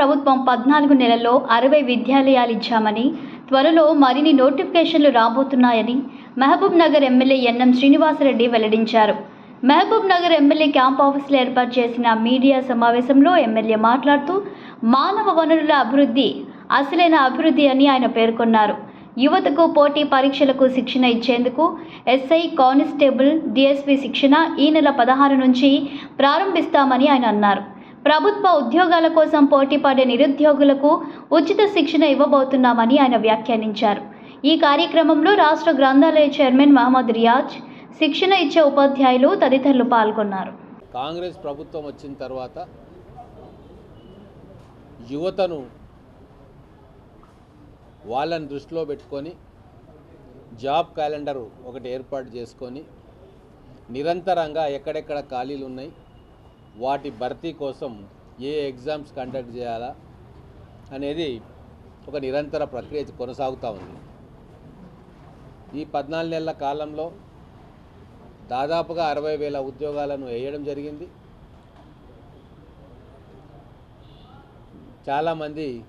ప్రభుత్వం పద్నాలుగు నెలల్లో అరవై విద్యాలయాలు ఇచ్చామని త్వరలో మరిన్ని నోటిఫికేషన్లు రాబోతున్నాయని Mahabubnagar MLA NM Srinivasa Reddy వెల్లడించారు. మహబూబ్ నగర్ ఎమ్మెల్యే క్యాంప్ ఆఫీసులో ఏర్పాటు చేసిన మీడియా సమావేశంలో ఎమ్మెల్యే మాట్లాడుతూ మానవ వనరుల అభివృద్ధి అసలైన అభివృద్ధి అని ఆయన పేర్కొన్నారు. యువతకు పోటీ పరీక్షలకు శిక్షణ ఇచ్చేందుకు ఎస్ఐ కానిస్టేబుల్ డిఎస్పి శిక్షణ ఈ నెల పదహారు నుంచి ప్రారంభిస్తామని ఆయన అన్నారు. ప్రభుత్వ ఉద్యోగాల కోసం పోటీ పడే నిరుద్యోగులకు ఉచిత శిక్షణ ఇవ్వబోతున్నామని ఆయన వ్యాఖ్యానించారు. ఈ కార్యక్రమంలో రాష్ట్ర గ్రంథాలయ చైర్మన్ మహమ్మద్ రియాజ్ శిక్షణ ఇచ్చే ఉపాధ్యాయులు తదితరులు పాల్గొన్నారు. కాంగ్రెస్ ప్రభుత్వం వచ్చిన తర్వాత యువతను వాళ్ళని దృష్టిలో పెట్టుకొని జాబ్ క్యాలెండర్ ఒకటి ఏర్పాటు చేసుకొని నిరంతరంగా ఎక్కడెక్కడ ఖాళీలు ఉన్నాయి వాటి భర్తీ కోసం ఏ ఎగ్జామ్స్ కండక్ట్ చేయాలా అనేది ఒక నిరంతర ప్రక్రియ కొనసాగుతూ ఉంది. ఈ పద్నాలుగు నెలల కాలంలో దాదాపుగా అరవై వేల ఉద్యోగాలను వేయడం జరిగింది. చాలామంది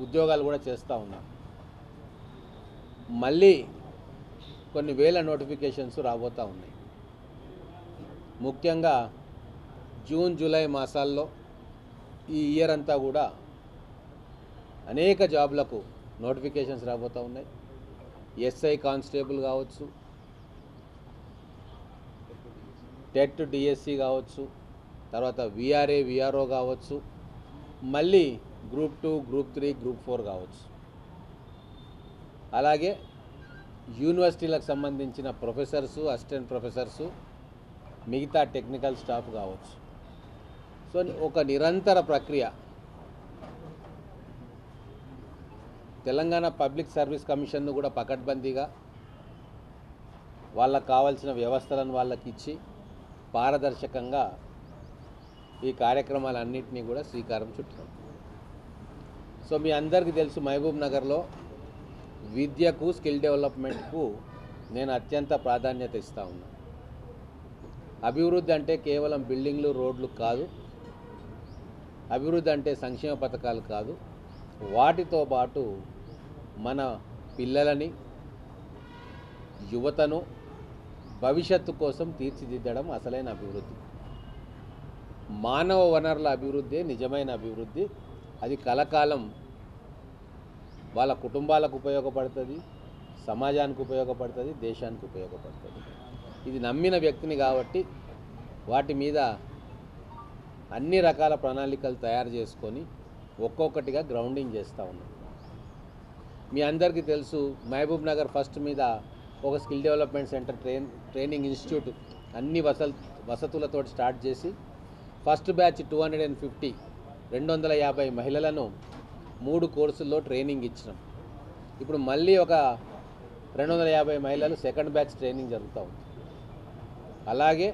ఉద్యోగాలు కూడా చేస్తూ ఉన్నారు. మళ్ళీ కొన్ని వేల నోటిఫికేషన్స్ రాబోతూ ఉన్నాయి. ముఖ్యంగా జూన్ జూలై మాసాల్లో ఈ ఇయర్ అంతా కూడా అనేక జాబ్లకు నోటిఫికేషన్స్ రాబోతూ ఉన్నాయి. ఎస్ఐ కానిస్టేబుల్ కావచ్చు టెట్ డిఎస్సి కావచ్చు తర్వాత విఆర్ఏ విఆర్ఓ కావచ్చు మళ్ళీ group two group three group four కావచ్చు. అలాగే యూనివర్సిటీలకు సంబంధించిన ప్రొఫెసర్సు అసిస్టెంట్ ప్రొఫెసర్సు మిగతా టెక్నికల్ స్టాఫ్ కావచ్చు. సో ఒక నిరంతర ప్రక్రియ. తెలంగాణ పబ్లిక్ సర్వీస్ కమిషన్ను కూడా పకడ్బందీగా వాళ్ళకు కావాల్సిన వ్యవస్థలను వాళ్ళకి ఇచ్చి పారదర్శకంగా ఈ కార్యక్రమాలన్నింటినీ కూడా శ్రీకారం చుట్టాం సో మీ అందరికీ తెలుసు మహబూబ్ నగర్లో విద్యకు స్కిల్ డెవలప్మెంట్కు నేను అత్యంత ప్రాధాన్యత ఇస్తూ ఉన్నా. అభివృద్ధి అంటే కేవలం బిల్డింగ్లు రోడ్లు కాదు. అభివృద్ధి అంటే సంక్షేమ పథకాలు కాదు. వాటితో పాటు మన పిల్లలని యువతను భవిష్యత్తు కోసం తీర్చిదిద్దడం అసలైన అభివృద్ధి. మానవ వనరుల అభివృద్ధి నిజమైన అభివృద్ధి. అది కలకాలం వాళ్ళ కుటుంబాలకు ఉపయోగపడుతుంది సమాజానికి ఉపయోగపడుతుంది దేశానికి ఉపయోగపడుతుంది. ఇది నమ్మిన వ్యక్తిని కాబట్టి వాటి మీద అన్ని రకాల ప్రణాళికలు తయారు చేసుకొని ఒక్కొక్కటిగా గ్రౌండింగ్ చేస్తూ ఉన్నాం. మీ అందరికీ తెలుసు మహబూబ్ నగర్ ఫస్ట్ మీద ఒక skill development centre train training institute అన్ని వసల్ వసతులతో స్టార్ట్ చేసి first batch two hundred and fifty రెండు వందల యాభై మహిళలను మూడు కోర్సుల్లో ట్రైనింగ్ ఇచ్చినాం. ఇప్పుడు మళ్ళీ ఒక రెండు వందల యాభై మహిళలు సెకండ్ బ్యాచ్ ట్రైనింగ్ జరుగుతూ ఉంది. అలాగే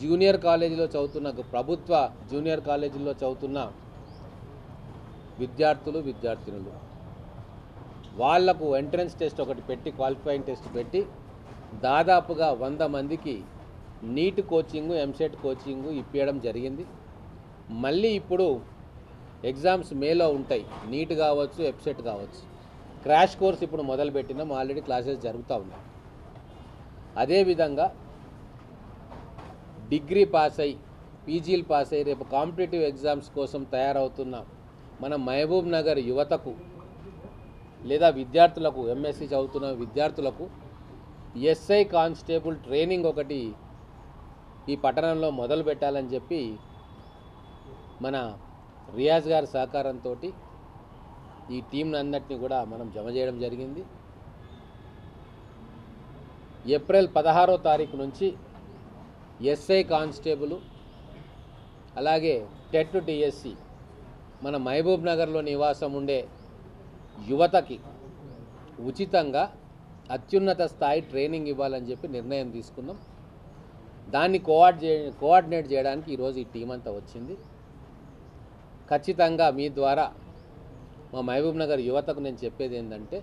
జూనియర్ కాలేజీలో చదువుతున్న ప్రభుత్వ జూనియర్ కాలేజీలో చదువుతున్న విద్యార్థులు విద్యార్థినులు. వాళ్ళకు ఎంట్రన్స్ టెస్ట్ ఒకటి పెట్టి క్వాలిఫైయింగ్ టెస్ట్ పెట్టి దాదాపుగా వంద మందికి నీట్ కోచింగు ఎంసెట్ కోచింగు ఇప్పించడం జరిగింది. మళ్ళీ ఇప్పుడు ఎగ్జామ్స్ మేలో ఉంటాయి. నీట్ కావచ్చు ఎప్సెట్ కావచ్చు. క్రాష్ కోర్స్ ఇప్పుడు మొదలుపెట్టినాం. ఆల్రెడీ క్లాసెస్ జరుగుతూ ఉన్నాయి. అదేవిధంగా డిగ్రీ పాస్ అయ్యి పీజీలు పాస్ అయ్యి రేపు కాంపిటేటివ్ ఎగ్జామ్స్ కోసం తయారవుతున్న మన మహబూబ్ నగర్ యువతకు లేదా విద్యార్థులకు ఎంఎస్సి చదువుతున్న విద్యార్థులకు ఎస్ఐ కానిస్టేబుల్ ట్రైనింగ్ ఒకటి ఈ పట్టణంలో మొదలు పెట్టాలని చెప్పి మన రియాజ్ గారి సహకారంతో ఈ టీంని అందరినీ కూడా మనం జమ చేయడం జరిగింది. ఏప్రిల్ పదహారో తారీఖు నుంచి ఎస్ఐ కానిస్టేబుల్ అలాగే టెట్ డిఎస్సి మన మహబూబ్ నగర్లో నివాసం ఉండే యువతకి ఉచితంగా అత్యున్నత స్థాయి ట్రైనింగ్ ఇవ్వాలని చెప్పి నిర్ణయం తీసుకున్నాం. దాన్ని కోఆర్డ్ కోఆర్డినేట్ చేయడానికి ఈరోజు ఈ టీం అంతా వచ్చింది. ఖచ్చితంగా మీ ద్వారా మా మహబూబ్ నగర్ యువతకు నేను చెప్పేది ఏంటంటే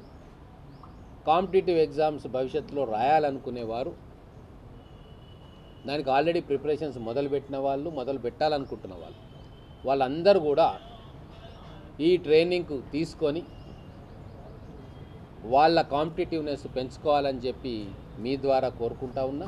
కాంపిటేటివ్ ఎగ్జామ్స్ భవిష్యత్తులో రాయాలనుకునేవారు దానికి ఆల్రెడీ ప్రిపరేషన్స్ మొదలుపెట్టిన వాళ్ళు మొదలు పెట్టాలనుకుంటున్న వాళ్ళు. వాళ్ళందరూ కూడా ఈ ట్రైనింగ్కు తీసుకొని వాళ్ళ కాంపిటేటివ్నెస్ పెంచుకోవాలని చెప్పి మీ ద్వారా కోరుకుంటా ఉన్నా.